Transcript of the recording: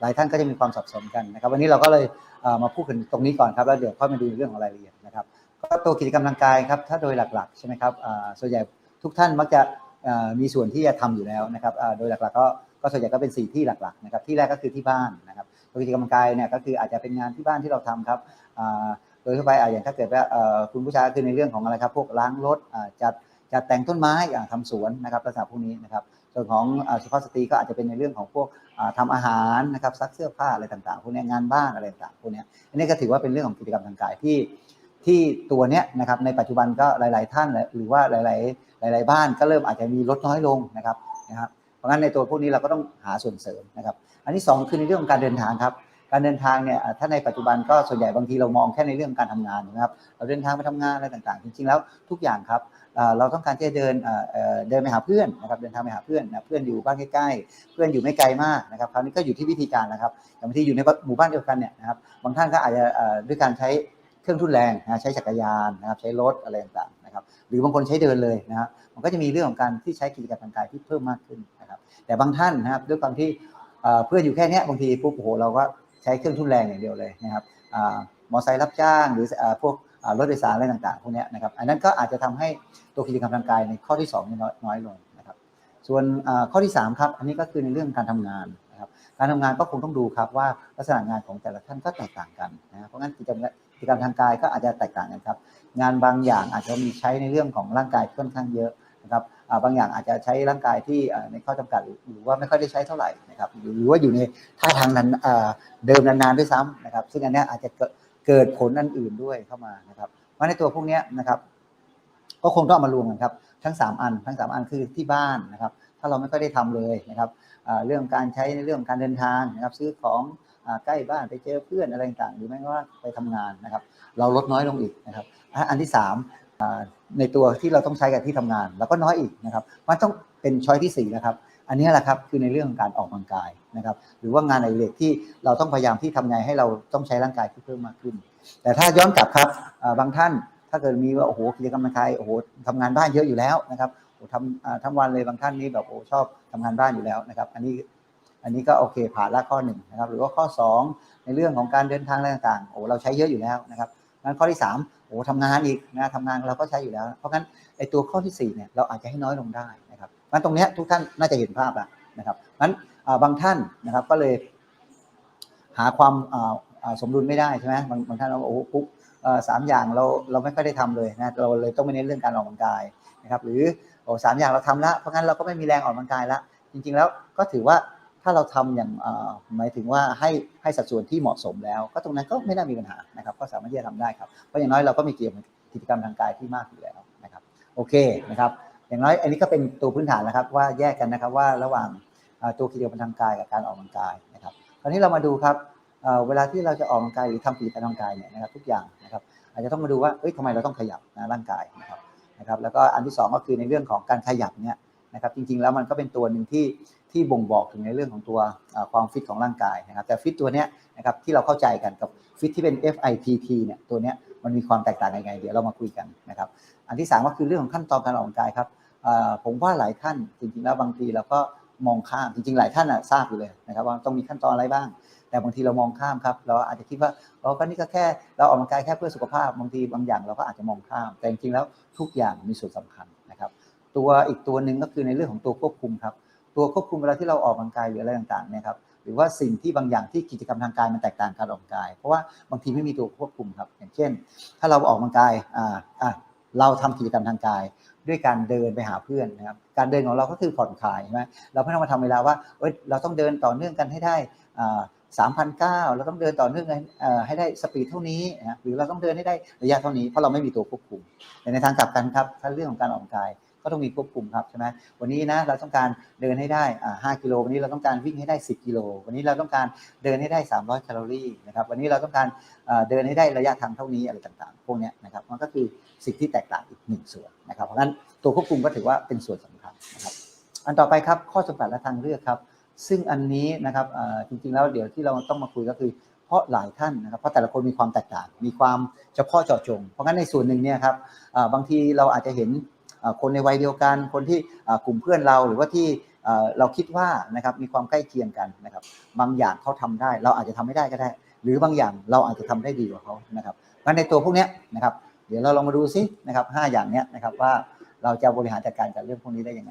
หลายท่านก็จะมีความสับสนกันนะครับ วันนี้เราก็เลยมาพูดกันตรงนี้ก่อนครับแล้วเดี๋ยวค่อยมาดูเรื่องของรายละเอียดนะครับก็ตัวกิจกรรมทางกายครับถ้าโดยหลักๆใช่ไหมครับส่วนใหญ่ทุกท่านมักจะมีส่วนที่จะทำอยู่แล้วนะครับโดยหลักๆก็ก็ส่วนใหญ่ก็เป็นสี่ที่หลักๆนะครับที่แรกก็คือที่บ้านนะครับตัวกิจกรรมกายเนี่ยก็คืออาจจะเป็นงานที่บ้านที่เราทำครับโดยทั่วไปอ่าอย่างถ้าเกิดว่าคุณผู้ชายคือในเรื่องของอะไรครับพวกล้างรถจัดจัดแต่งต้นไม้อ่าทำสวนนะครับลักษณะพวกนี้นะครับ ส่วนของอสุภาพสตรีก็อาจจะเป็นในเรื่องของพวกทำทำอาหารนะครับซักเสื้อผ้าอะไรต่างๆพวกนี้งานบ้านอะไรต่างๆพวกนี้อันนี้ก็ถือว่าเป็นเรื่องของกิจกรรมทางกายที่ที่ตัวเนี้ยนะครับในปัจจุบันก็หลาย ๆ ท่านหรือว่าหลาย ๆ หลาย ๆ บ้านก็เริ่มอาจจะมีลดน้อยลงนะครับนะครับ เพราะงั้นในตัวพวกนี้เราก็ต้องหาส่วนเสริมนะครับ อันที่สองคือในเรื่องของการเดินทางครับ การเดินทางเนี่ยถ้าในปัจจุบันก็ส่วนใหญ่บางทีเรามองแค่ในเรื่องการทำงานนะครับเราเดินทางไปทำงานอะไรต่างๆ จริงๆแล้วทุกอย่างครับเราต้องการที่จะเดินเดินไปหาเพื่อนนะครับเดินทางไปหาเพื่อนนะเพื่อนอยู่บ้านใกล้ๆ เพื่อนอยู่ไม่ไกลมากนะครับคราวนี้ก็อยู่ที่วิธีการนะครับบางทีอยู่ในหมู่บ้านเดียวกันเนี่ยนะครับบางท่านก็อาจจะด้วยการใช้เครื่องทุนแรงนะใช้จักรยานนะครับใช้รถอะไรต่างๆนะครับหรือบางคนใช้เดินเลยนะครับมันก็จะมีเรื่องของการที่ใช้กิจกรรมทางกายที่เพิ่มมากขึ้นนะครับแต่บางท่านนะครับด้วยความที่เพื่อนอยู่แค่นี้บางทีปุ๊บโอ้โหเราก็ ใช้เครื่องทุนแรงอย่างเดียวเลยนะครับมอไซค์รับจ้างหรือพวกรถโดยสารอะไรต่างๆพวกนี้นะครับอันนั้นก็อาจจะทำให้ตัวกิจกรรมทางกายในข้อที่2นี่น้อยน้อยลงนะครับส่วนข้อที่3ครับอันนี้ก็คือในเรื่องการทำงานนะครับการทำงานก็คงต้องดูครับว่าลักษณะงานของแต่ละท่านก็แตกต่างกันนะเพราะงั้นกิจกรรมกิจกรรมทางกายก็อาจจะแตกต่างกันครับงานบางอย่างอาจจะมีใช้ในเรื่องของร่างกายค่อนข้างเยอะนะครับ บางอย่างอาจจะใช้ร่างกายที่ในข้อจำกัดหรือว่าไม่ค่อยได้ใช้เท่าไหร่นะครับหรือว่าอยู่ในท่าทางนั้นเดิมนานๆด้วยซ้ำนะครับ ซึ่งอันนี้อาจจะเกิดผลอันอื่นด้วยเข้ามานะครับเพราะในตัวพวกนี้นะครับ ก็คงต้องเอามารวมกันครับทั้ง 3 อัน ทั้ง 3 อันคือที่บ้านนะครับ ถ้าเราไม่ค่อยได้ทำเลยนะครับเรื่องการใช้ในเรื่องการเดินทางนะครับ ซื้อของใกล้บ้านไปเจอเพื่อนอะไรต่างๆหรือไม่ว่าไปทำงานนะครับ เราลดน้อยลงอีกนะครับ อันที่3 ในตัวที่เราต้องใช้กับที่ทำงานเราก็น้อยอีกนะครับ มันต้องเป็นช้อยที่4นะครับ อันนี้แหละครับคือในเรื่องของการออกกำลังกายนะครับ หรือว่างานอดิเรกที่เราต้องพยายามที่ทำไงให้เราต้องใช้ร่างกายที่เพิ่มมากขึ้น แต่ถ้าย้อนกลับครับบางท่านถ้าเกิดมีว่าโอ้โหกิจกรรมทางกายโอ้โหทำงานบ้านเยอะอยู่แล้วนะครับโอ้ทำทั้งวันเลยบางท่านนี่แบบโอ้ชอบทำงานบ้านอยู่แล้วนะครับ อันนี้อันนี้ก็โอเคผ่านละข้อหนึ่งนะครับ หรือว่าข้อ 2 ในเรื่องของการเดินทางอะไรต่างๆโอ้เราใช้เยอะอยู่แล้วนะครับ งั้นข้อที่3โอ้ทำงานอีกนะทำงานเราก็ใช้อยู่แล้ว เพราะงั้นไอ้ตัวข้อที่4เนี่ยเราอาจจะให้น้อยลงได้นะครับงั้นตรงเนี้ยทุกท่านน่าจะเห็นภาพแล้วนะครับงั้นบางท่านนะครับก็เลยหาความสมดุลไม่ได้ใช่ไหมบางบางท่านเราบอกโอ้โหปุ๊บสามอย่างเราเราไม่ค่อยได้ทำเลยนะเราเลยต้องไปเน้นเรื่องการออกกำลังกายนะครับหรือโอ้สามอย่างเราทำละเพราะงั้นเราก็ไม่มีแรงออกกำลังกายละจริง ๆ แล้วก็ถือว่า ถ้าเราทำอย่างหมายถึงว่าให้ให้สัดส่วนที่เหมาะสมแล้ว ก็ตรงนั้นก็ไม่น่ามีปัญหานะครับ ก็สามารถที่จะทำได้ครับ เพราะอย่างน้อยเราก็มีกิจกรรมกิจกรรมทางกายที่มากอยู่แล้วนะครับ โอเคนะครับ อย่างน้อยอันนี้ก็เป็นตัวพื้นฐานนะครับว่าแยกกันนะครับว่าระหว่างตัวกิจกรรมทางกายกับการออกกำลังกายนะครับคราวนี้เรามาดูครับเวลาที่เราจะออกกำลังกายหรือทำกิจกรรมทางกายเนี่ยนะครับทุกอย่างนะครับอาจจะต้องมาดูว่าเอ้ยทำไมเราต้องขยับนะร่างกายนะครับนะครับ แล้วก็อันที่สองก็คือในเรื่องของการขยับเนี่ย นะครับจริง ๆ แล้วมันก็เป็นตัวหนึ่งที่ที่บ่งบอกถึงในเรื่องของตัวความฟิตของร่างกายนะครับแต่ฟิตตัวเนี้ยนะครับที่เราเข้าใจกันกับฟิตที่เป็น FITT เนี่ยตัวเนี้ยมันมีความแตกต่างยังไง เดี๋ยวเรามาคุยกันนะครับอันที่สามก็คือเรื่องของขั้นตอนการออกกำลังกายครับผมว่าหลายท่านจริงๆแล้วบางทีเราก็มองข้ามจริงๆ หลายท่านอะทราบอยู่เลยนะครับว่าต้องมีขั้นตอนอะไรบ้าง แต่บางทีเรามองข้ามครับเราอาจจะคิดว่าเราก็นี่ก็แค่เราออกกำลังกายแค่เพื่อสุขภาพบางทีบางอย่างเราก็อาจจะมองข้าม แต่จริงๆแล้วทุกอย่างมีส่วนสำคัญ ตัวอีกตัวหนึ่งก็คือในเรื่องของตัวควบคุมครับ ตัวควบคุมเวลาที่เราออกกำลังกายหรืออะไรต่างๆเนี่ยครับหรือว่าสิ่งที่บางอย่างที่กิจกรรมทางกายมันแตกต่างการออกกำลังกาย เพราะว่าบางทีไม่มีตัวควบคุมครับ อย่างเช่น ถ้าเราออกกำลังกายอ่าอ่าเราทำกิจกรรมทางกาย ด้วยการเดินไปหาเพื่อนนะครับการเดินของเราก็คือผ่อนคลายใช่ไหมเราไม่ต้องมาทำเวลาว่าเอ้ยเราต้องเดินต่อเนื่องกันให้ได้สามพันเก้าเราต้องเดินต่อเนื่องให้ได้สปีดเท่านี้นะหรือเราต้องเดินให้ได้ระยะเท่านี้เพราะเราไม่มีตัวควบคุมแต่ในทางกลับกันครับถ้าเรื่องของการออกกำลังกาย ก็ต้องมีควบคุมครับใช่ไหมวันนี้นะเราต้องการเดินให้ได้อ่า5กิโลวันนี้เราต้องการวิ่งให้ได้ 10กิโลวันนี้เราต้องการเดินให้ได้ 300แคลอรี่นะครับวันนี้เราต้องการเดินให้ได้ระยะทางเท่านี้อะไรต่างๆ พวกนี้นะครับมันก็คือสิ่งที่แตกต่างอีกหนึ่งส่วนนะครับ เพราะฉะนั้นตัวควบคุมก็ถือว่าเป็นส่วนสำคัญนะครับอันต่อไปครับข้อจำกัดและทางเลือกครับ ซึ่งอันนี้นะครับจริงๆแล้วเดี๋ยวที่เราต้องมาคุยก็คือเพราะหลายท่านนะครับเพราะแต่ละคนมีความแตกต่าง มีความเฉพาะเจาะจง เพราะงั้นในส่วนหนึ่งเนี่ยครับบางทีเราอาจจะเห็น คนในวัยเดียวกัน คนที่กลุ่มเพื่อนเราหรือว่าที่เราคิดว่านะครับมีความใกล้เคียงกันนะครับบางอย่างเขาทำได้ เราอาจจะทำไม่ได้ก็ได้ หรือบางอย่างเราอาจจะทำได้ดีกว่าเขานะครับงั้นในตัวพวกนี้นะครับเดี๋ยวเราลองมาดูซินะครับห้าอย่างนี้นะครับว่าเราจะบริหารจัดการกับเรื่องพวกนี้ได้ยังไง